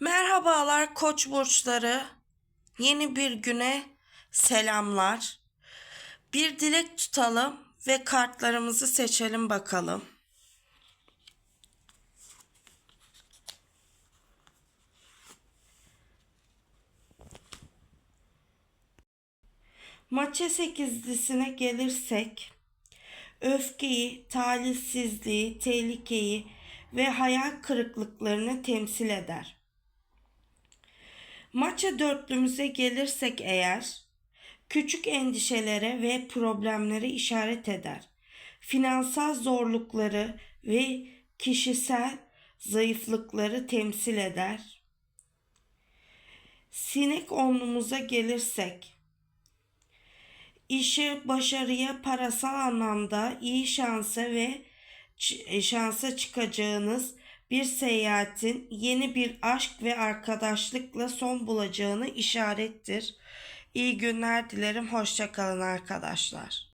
Merhabalar Koç burçları. Yeni bir güne selamlar. Bir dilek tutalım ve kartlarımızı seçelim bakalım. Maça sekizlisine gelirsek öfkeyi, talihsizliği, tehlikeyi ve hayal kırıklıklarını temsil eder. Maça dörtlümüze gelirsek eğer, küçük endişelere ve problemlere işaret eder. Finansal zorlukları ve kişisel zayıflıkları temsil eder. Sinek onlumuza gelirsek, işe, başarıya, parasal anlamda iyi şansa ve şansa çıkacağınız bir seyahatin yeni bir aşk ve arkadaşlıkla son bulacağını işarettir. İyi günler dilerim. Hoşça kalın arkadaşlar.